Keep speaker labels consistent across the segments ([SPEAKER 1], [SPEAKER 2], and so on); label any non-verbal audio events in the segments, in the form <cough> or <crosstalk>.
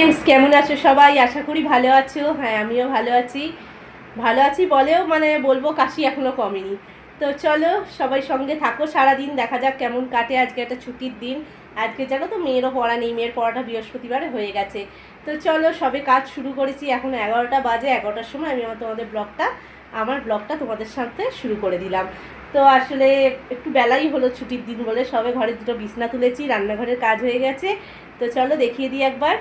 [SPEAKER 1] Friends কেমন আছো সবাই? আশা করি ভালো আছো। হ্যাঁ আমিও ভালো আছি। ভালো আছি বলেও মানে বলব কাশি এখনও কমেনি। তো চলো, সবাই সঙ্গে থাকো সারাদিন, দেখা যাক কেমন কাটে আজকে একটা ছুটির দিন। আজকে জানো তো মেয়েরও পড়া নেই, মেয়ের পড়াটা বৃহস্পতিবারে হয়ে গেছে। তো চলো, সবে কাজ শুরু করেছি, এখন এগারোটা বাজে, এগারোটার সময় আমি আমার তোমাদের ব্লগটা, আমার ব্লগটা তোমাদের সাথে শুরু করে দিলাম। তো আসলে একটু বেলাই হলো ছুটির দিন বলে, সবে ঘরে দুটো বিছনা তুলেছি, রান্নাঘরের কাজ হয়ে গেছে। তো চলো দেখিয়ে দিই একবার।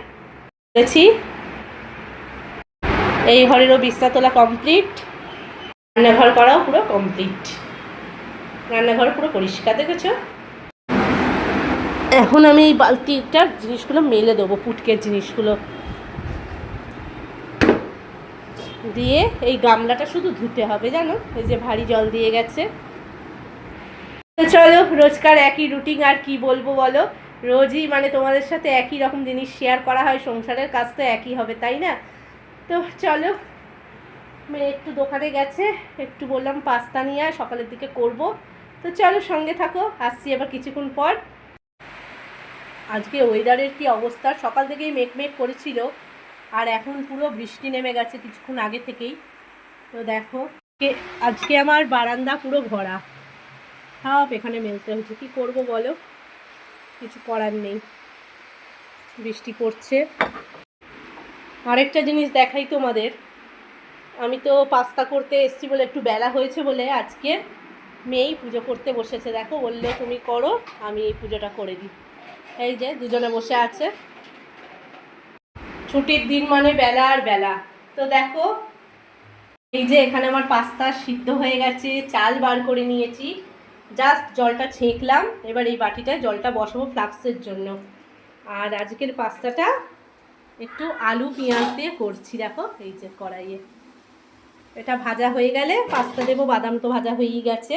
[SPEAKER 1] করেছি এই ঘরেরও বিছনা তোলা কমপ্লিট রান্নাঘর করাও পুরো কমপ্লিট রান্নাঘর পুরো পরিষ্কার, দেখেছ? এখন আমি এই বালতিটার জিনিসগুলো মেলে দেবো, পুটকের জিনিসগুলো। দিয়ে এই গামলাটা শুধু ধুতে হবে, জানো? এই যে ভারী জল দিয়ে গেছে। চলো, রোজকার একই রুটিন আর কি বলব বলো? রোজই মানে তোমাদের সাথে একই রকম জিনিস শেয়ার করা হয়, সংসারের কাজ তো একই হবে, তাই না? তো চলো মেয়ে একটু দোকানে গেছে, একটু বললাম পাস্তা নিয়ে সকালের দিকে করব। তো চলো সঙ্গে থাকো, আসছি আবার কিছুক্ষণ পর। আজকে ওয়েদারের কি অবস্থা? সকাল থেকেই মেঘমেঘ মেঘ করেছিল, আর এখন পুরো বৃষ্টি নেমে গেছে কিছুক্ষণ আগে থেকেই। তো দেখো, আজকে আমার বারান্দা পুরো ভরা। সব এখানে মেলতে হচ্ছে কি করব বলো? কিছু করার নেই। বৃষ্টি পড়ছে। আরেকটা জিনিস দেখাই তোমাদের। আমি তো পাস্তা করতে এসছি বলে একটু বেলা হয়েছে বলে আজকে মেয়েই পুজো করতে বসেছে। দেখো, বলল তুমি করো, আমি এই পুজোটা করে দিই। এই যে, দুজনে বসে আছে। ছুটির দিন মানে বেলা আর বেলা। তো দেখো, এই যে এখানে আমার পাস্তা সিদ্ধ হয়ে গেছে, চাল বার করে নিয়েছি। জাস্ট জলটা ছেঁকলাম, এবার এই বাটিটায় জলটা বসাবো ফ্লাক্সের জন্য। আর আজকের পাস্তাটা একটু আলু, পেঁয়াজ দিয়ে করছি, দেখো, এই যে কড়াইয়ে। এটা ভাজা হয়ে গেলে পাস্তা দেবো, বাদাম তো ভাজা হয়েই গেছে।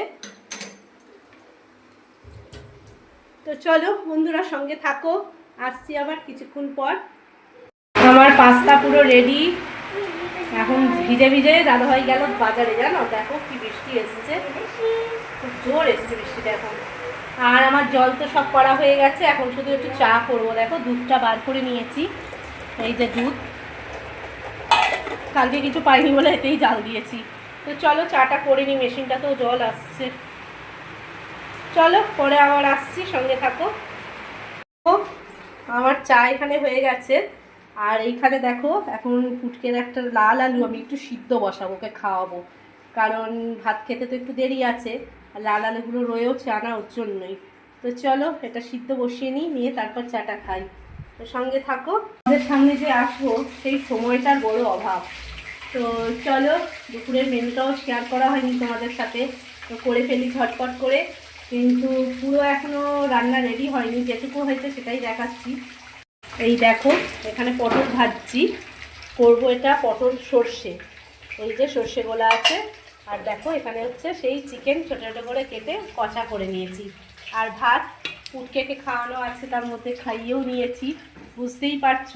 [SPEAKER 1] তো চলো, বন্ধুরা সঙ্গে থাকো, আসছি আবার কিছুক্ষণ পর। আমার পাস্তা পুরো রেডি এখন ভিজে ভিজে দাদাভাই গেল বাজারে, জানো? দেখো কি বৃষ্টি এসছে। জোর এসছে বৃষ্টিটা এখন। আর আমার জল তো সব করা হয়ে গেছে, এখন শুধু একটু চা করব। দেখো, দুধটা বার করে নিয়েছি। এই যে দুধ। কালকে কিছু পাইনি বলে এতেই জাল দিয়েছি। তো চলো, চাটা করে নিই, মেশিনটাতেও জল আসছে। চলো, পরে আবার আসছি, সঙ্গে থাকো। আমার চা এখানে হয়ে গেছে। আর এইখানে দেখো, এখন ফুটকের একটা লাল আলু আমি একটু সিদ্ধ বসাবো, ওকে খাওয়াবো। কারণ ভাত খেতে তো একটু দেরি আছে। লাল আলুগুলো রয়েওছে আনা ওর জন্যই তো চলো, এটা সিদ্ধ বসিয়ে নিই, নিয়ে তারপর চাটা খাই। তো সঙ্গে থাকো। আমাদের সামনে যে আসব, সেই সময়টার বড় অভাব। তো চলো, দুপুরের মেনুটাও শেয়ার করা হয়নি তোমাদের সাথে। তো করে ফেলি ঝটপট করে। কিন্তু পুরো এখনও রান্না রেডি হয়নি, যেটুকু হয়েছে সেটাই দেখাচ্ছি। এই দেখো, এখানে পটল ভাজছি। করব এটা পটল সর্ষে। এই যে সর্ষে গোলা আছে আর দেখো, এখানে হচ্ছে সেই চিকেন ছোটো ছোটো করে কেটে কষা করে নিয়েছি। আর ভাত, পুটকেকে খাওয়ানো আছে, তার মধ্যে খাইয়েও নিয়েছি। বুঝতেই পারছ,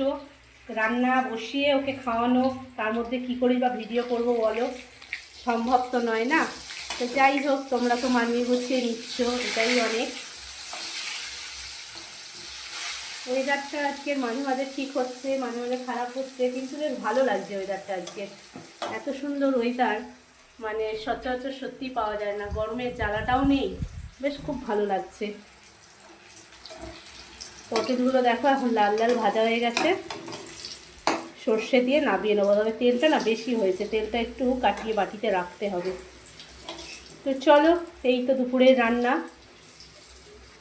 [SPEAKER 1] রান্না বসিয়ে ওকে খাওয়ানো, তার মধ্যে কি করি বা ভিডিও করব বলো? সম্ভব তো নয় না? তো যাই হোক, তোমরা তো মানিয়ে গুছিয়ে নিচ্ছ, এটাই অনেক। ওয়েদারটা আজকে মাঝে মাঝে ঠিক হচ্ছে, মাঝে মাঝে খারাপ হচ্ছে, কিন্তু বেশ ভালো লাগছে ওয়েদারটা আজকে। এত সুন্দর ওয়েদার মানে সচরাচর সত্যি পাওয়া যায় না। গরমের জ্বালাটাও নেই। বেশ খুব ভালো লাগছে। পটলগুলো দেখো, এখন লাল লাল ভাজা হয়ে গেছে। সর্ষে দিয়ে নাবিয়ে নেব। তবে তেলটা না বেশি হয়েছে। তেলটা একটু কাটিয়ে বাটিতে রাখতে হবে। তো চলো, এই তো দুপুরের রান্না।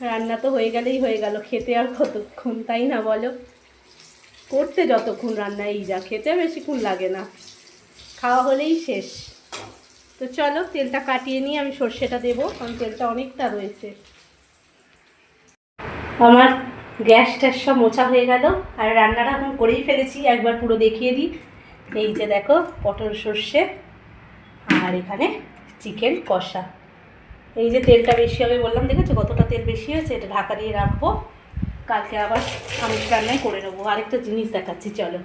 [SPEAKER 1] রান্না তো হয়ে গেলেই হয়ে গেল। খেতে আর কতক্ষণ, তাই না বলো? করতে যতক্ষণ রান্না, এই যা। খেতে বেশিক্ষণ লাগে না। খাওয়া হলেই শেষ। তো চলো, তেলটা কাটিয়ে নিয়ে আমি সর্ষেটা দেবো, কারণ তেলটা অনেকটা রয়েছে। আমার গ্যাস ট্যাস সব মোছা হয়ে গেল, আর রান্নাটা এখন করেই ফেলেছি, একবার পুরো দেখিয়ে দিই। এই যে দেখো, পটল সর্ষে, আর এখানে চিকেন কষা। এই যে তেলটা বেশি হবে বললাম, দেখেছ কতটা তেল বেশি হয়েছে? এটা ঢাকা দিয়ে রাখব। কালকে আবার আমি রান্নায় করে নেব। আরেকটা জিনিস দেখাচ্ছি, চলো।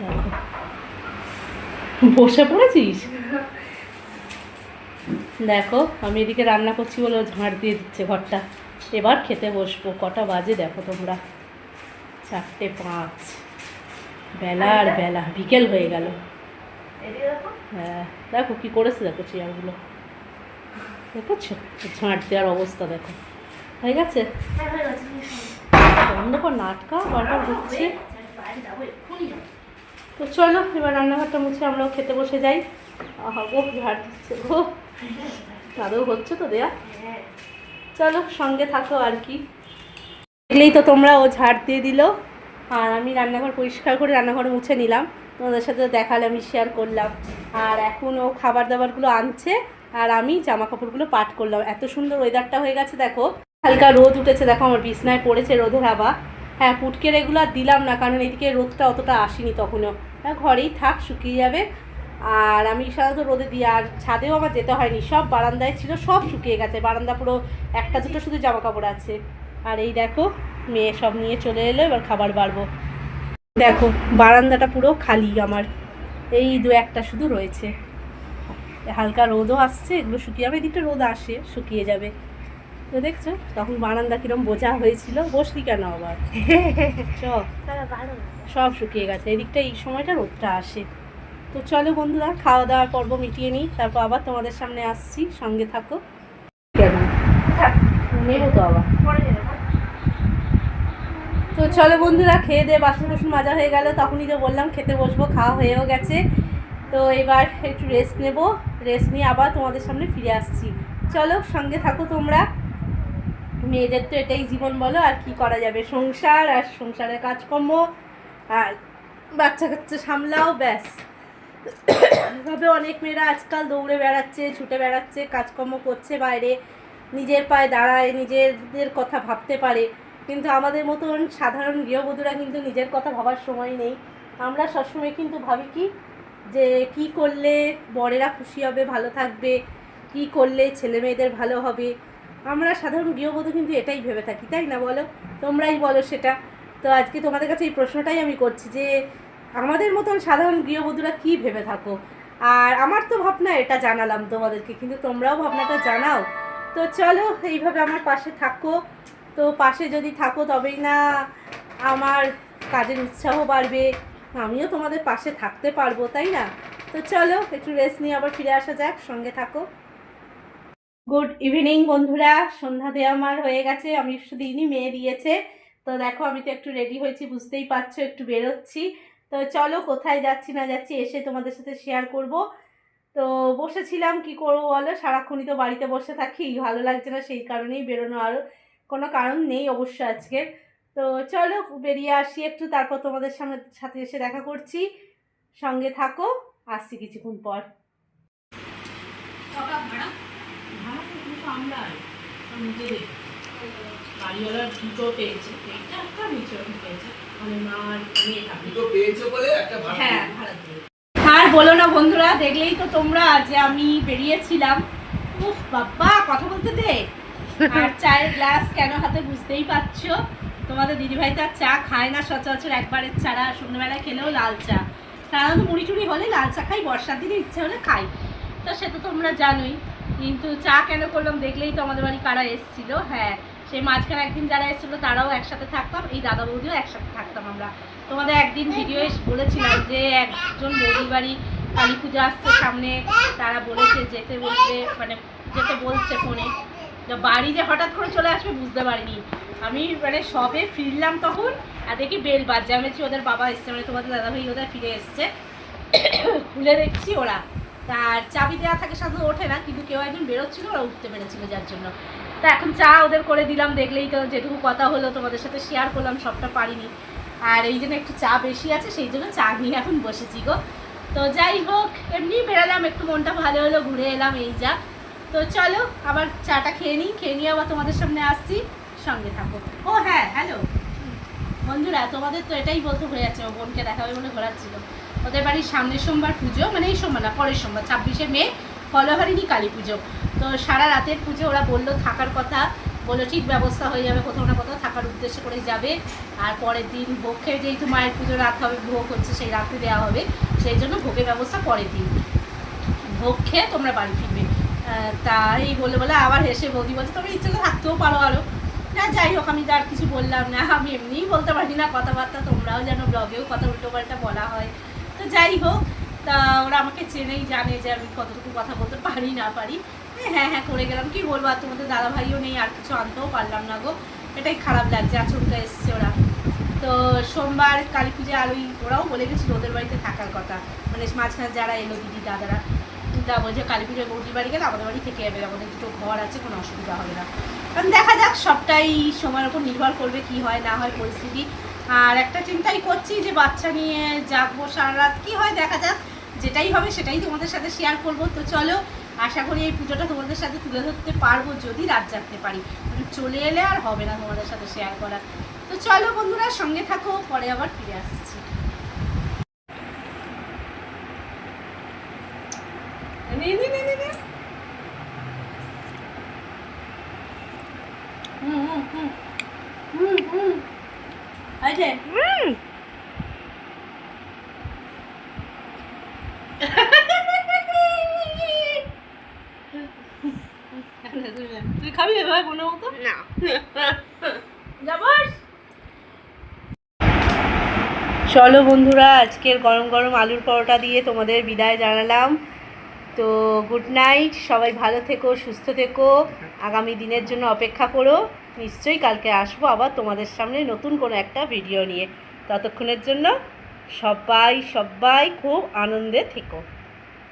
[SPEAKER 1] দেখো। বসে পড়েছিস? দেখো আমি এদিকে রান্না করছি বলে ঝাঁট দিয়ে দিচ্ছে ঘরটা। এবার খেতে বসবো। কটা বাজে দেখো তোমরা। চারটে পাঁচ। বেলা আর বেলা। বিকেল হয়ে গেল। হ্যাঁ দেখো কি করেছে দেখো চেয়ারগুলো। দেখেছ? ঝাঁট দেওয়ার অবস্থা দেখো। হয়ে গেছে? বন্ধ কর নাটকা বারবার হচ্ছে তো চলো এবার রান্নাঘরটা মুছে আমরাও খেতে বসে যাই। গো ঝাড় দিচ্ছে গো। তাদেরও হচ্ছে তো দেয়া। চলো, সঙ্গে থাকো আর কি। দেখলেই তো তোমরা ও ঝাড় দিয়ে দিল। আর আমি রান্নাঘর পরিষ্কার করে রান্নাঘর মুছে নিলাম। তোমাদের সাথে দেখালে আমি শেয়ার করলাম। আর এখন ও খাবার দাবারগুলো আনছে। আর আমি জামা কাপড়গুলো পাট করলাম। এত সুন্দর ওয়েদারটা হয়ে গেছে, দেখো। হালকা রোদ উঠেছে, দেখো আমার বিছনায় পড়েছে রোদের হাবা হ্যাঁ পুটকের এগুলো আর দিলাম না, কারণ এদিকে রোদটা অতটা আসেনি তখনও। হ্যাঁ ঘরেই থাক, শুকিয়ে যাবে। আর আমি সাধারণত রোদে দিই, আর ছাদেও আমার যেতে হয়নি, সব বারান্দায় ছিল, সব শুকিয়ে গেছে। বারান্দা পুরো একটা দুটো শুধু জামা কাপড় আছে। আর এই দেখো, মেয়ে সব নিয়ে চলে এলো, এবার খাবার বাড়বো। দেখো, বারান্দাটা পুরো খালি আমার। এই দু একটা শুধু রয়েছে। হালকা রোদও আসছে, এগুলো শুকিয়ে যাবে, এদিকটা রোদ আসে, শুকিয়ে যাবে। তো দেখছ তখন বারান্দা কিরম বোঝা হয়েছিল। বসলি কেন আবার? <laughs> সব শুকিয়ে গেছে। এদিকটা এই সময়টা রোদটা আসে। তো চলো বন্ধুরা খাওয়া দাওয়ার পর্ব মিটিয়ে নিই। তারপর আবার তোমাদের সামনে আসছি। সঙ্গে থাকো। কেন? নেব তো আবার। তো চলো বন্ধুরা খেয়ে দিয়ে বাসন বাসন মাজা হয়ে গেল। তখনই তো বললাম খেতে বসবো খাওয়া হয়েও গেছে। তো এবার একটু রেস্ট নেব। রেস্ট নিয়ে আবার তোমাদের সামনে ফিরে আসছি। চলো সঙ্গে থাকো তোমরা। মেয়েদের তো এটাই জীবন বলো, আর কি করা যাবে? সংসার আর সংসারের কাজকর্ম আর বাচ্চা কাচ্চা সামলাও, ব্যাস। এভাবে অনেক মেয়েরা আজকাল দৌড়ে বেড়াচ্ছে, ছুটে বেড়াচ্ছে, কাজকর্ম করছে বাইরে, নিজের পায়ে দাঁড়ায়, নিজেদের কথা ভাবতে পারে। কিন্তু আমাদের মতন সাধারণ গৃহবধূরা কিন্তু নিজের কথা ভাবার সময় নেই। আমরা সবসময় কিন্তু ভাবি কি? যে কি করলে বড়েরা খুশি হবে, ভালো থাকবে? কি করলে ছেলে মেয়েদের ভালো হবে? আমরা সাধারণ গৃহবধূ কিন্তু এটাই ভেবে থাকি, তাই না বলো? তোমরাই বলো সেটা। তো আজকে তোমাদের কাছে এই প্রশ্নটাই আমি করছি যে, আমাদের মতন সাধারণ গৃহবধূরা কি ভেবে থাকো? আর আমার তো ভাবনা এটা জানালাম তোমাদেরকে, কিন্তু তোমরাও ভাবনাটা জানাও। তো চলো, এইভাবে আমার পাশে থাকো। তো পাশে যদি থাকো তবেই না আমার কাজের উৎসাহ বাড়বে। আমিও তোমাদের পাশে থাকতে পারব, তাই না? তো চলো, একটু রেস্ট নিয়ে আবার ফিরে আসা যাক, সঙ্গে থাকো। গুড ইভিনিং বন্ধুরা। সন্ধ্যা দেওয়া আমার হয়ে গেছে। আমি দিনই মেয়ে দিয়েছে। তো দেখো, আমি তো একটু রেডি হয়েছি, বুঝতেই পারছ, একটু বেরোচ্ছি। তো চলো, কোথায় যাচ্ছি না যাচ্ছি, এসে তোমাদের সাথে শেয়ার করব। তো বসেছিলাম, কি করব বলো? সারাক্ষণই তো বাড়িতে বসে থাকি, ভালো লাগছে না, সেই কারণেই বেরোনো আর কোনো কারণ নেই অবশ্য আজকে। তো চলো, বেরিয়ে আসি একটু, তারপর তোমাদের সামনে, সাথে এসে দেখা করছি। সঙ্গে থাকো, আসছি কিছুক্ষণ পর। বাড়িওয়ালার দুটো পেয়েছে। এইটা একটা নিচে পেয়েছে। মানে মা আর মেয়ে
[SPEAKER 2] দুটো পেয়েছ বলে একটা
[SPEAKER 1] হ্যাঁ ভাড়া। আর বলো না বন্ধুরা দেখলেই তো তোমরা যে আমি বেরিয়েছিলাম। উফ বাবা কথা বলতে দে। আর চায়ের গ্লাস কেন হাতে বুঝতেই পারছ? তোমাদের দিদিভাই তো আর চা খায় না সচরাচর একবারের ছাড়া সন্ধ্যেবেলায় খেলেও লাল চা। সাধারণত মুড়ি টুড়ি হলে লাল চা খাই বর্ষার দিনে ইচ্ছে হলে খাই। তো সে তো তোমরা জানোই। কিন্তু চা কেন করলাম দেখলেই তো আমাদের বাড়ি কারা এসেছিল হ্যাঁ। সেই মাঝখানে একদিন যারা এসেছিল, তারাও একসাথে থাকতাম, এই দাদা বৌদিও একসাথে থাকতাম আমরা। তোমাদের একদিন ভিডিও বলেছিলাম যে একজন বৌদির বাড়ি কালী পুজো আসছে সামনে, তারা বলেছে যেতে বলতে মানে যেতে বলছে ফোনে। বাড়ি যে হঠাৎ করে চলে আসবে বুঝতে পারিনি। আমি মানে সবে ফিরলাম তখন, আর দেখি বেল বাজছে। আমি ওদের বাবা এসছে মানে তোমাদের দাদাভাই ওদের ফিরে এসছে। <coughs> খুলে দেখছি ওরা। তার চাবি দেওয়া থাকে সাধারণত ওঠে না, কিন্তু কেউ একজন বেরোচ্ছিল, ওরা উঠতে পেরেছিল যার জন্য। তা এখন চা ওদের করে দিলাম, দেখলেই তো যেটুকু কথা হলো, তোমাদের সাথে শেয়ার করলাম, সবটা পারিনি। আর এই জন্য একটু চা বেশি আছে, সেই জন্য চা নিয়ে এখন বসেছি গো। তো যাই হোক, এমনি বেরালাম, একটু মনটা ভালো হলো, ঘুরে এলাম, এই যা। তো চলো, আবার চাটা খেয়ে নিই, খেয়ে নিয়ে আবার তোমাদের সামনে আসছি। সঙ্গে থাকো। ও হ্যাঁ হ্যালো। বন্ধুরা, তোমাদের তো এটাই বলতে হয়ে যাচ্ছে, ও বোনকে দেখাবে বলে ঘোরাচ্ছিল। ওদের বাড়ির সামনের সোমবার পুজো মানে এই সোমবার না পরের সোমবার ছাব্বিশে মে ফলহারিণী কালী পুজো। তো সারা রাতের পুজো ওরা বলল থাকার কথা বলল ঠিক ব্যবস্থা হয়ে যাবে কোথাও না কোথাও থাকার উদ্দেশ্য করে যাবে। আর পরের দিন ভোগ খেয়ে যেহেতু মায়ের পুজো রাত হবে ভোগ হচ্ছে সেই রাতে দেওয়া হবে সেই জন্য ভোগের ব্যবস্থা পরের দিন। ভোগ খেয়ে তোমরা বাড়ি ফিরবে। আহ, তা এই বলে বলে আবার হেসে বৌদি বলছে তোমরা ইচ্ছে থাকতেও পারো আরও না যাই হোক আমি আর কিছু বললাম না আমি এমনিই বলতে পারি না কথাবার্তা তোমরাও যেন ব্লগেও কথা উল্টো পাল্টা বলা হয়। তো যাই হোক, তা ওরা আমাকে চেনেই, জানে যে আমি কতটুকু কথা বলতে পারি, না পারি। হ্যাঁ হ্যাঁ করে গেলাম। কি বলব, আর তোমাদের দাদা ভাইও নেই, আর কিছু আনতেও পারলাম না গো। এটাই খারাপ লাগছে, আচমকা এসছে ওরা। তো সোমবার কালী পুজো আর ওই, ওরাও বলে গেছিল ওদের বাড়িতে থাকার কথা। মানে মাঝখানে যারা এলো দিদি, দাদারা, তা বলছে কালী পুজোয় বৌদির বাড়ি গেলে আমাদের বাড়ি থেকে যাবে আমাদের দুটো ঘর আছে, কোনো অসুবিধা হবে না। কারণ দেখা যাক, সবটাই সময়ের উপর নির্ভর করবে কি হয়, না হয় পরিস্থিতি। আর একটা চিন্তাই করছি যে বাচ্চা নিয়ে জাগবো সারা রাত। কী হয় দেখা যাক যেটাই হবে সেটাই তোমাদের সাথে শেয়ার করব। তো চলো আশা করি এই পুজোটা তোমাদের সাথে তুলে ধরতে পারব যদি রাত জাগতে পারি। চলে এলে আর হবে না তোমাদের সাথে শেয়ার করা তো চলো বন্ধুরা সঙ্গে থাকো পরে আবার ফিরে আসছি। নে, নে, নে, নে, নে। হুম, হুম, হুম। হুম, হুম। এই যে। তুই খাবি এভাবে মতো?
[SPEAKER 2] না।
[SPEAKER 1] যাবস। চলো বন্ধুরা আজকের গরম গরম আলুর পরোটা দিয়ে তোমাদের বিদায় জানালাম। তো গুড নাইট সবাই ভালো থেকো সুস্থ থেকো। আগামী দিনের জন্য অপেক্ষা করো। নিশ্চয়ই কালকে আসব আবার তোমাদের সামনে নতুন কোনো একটা ভিডিও নিয়ে। ততক্ষণের জন্য সবাই সবাই খুব আনন্দে থেকো।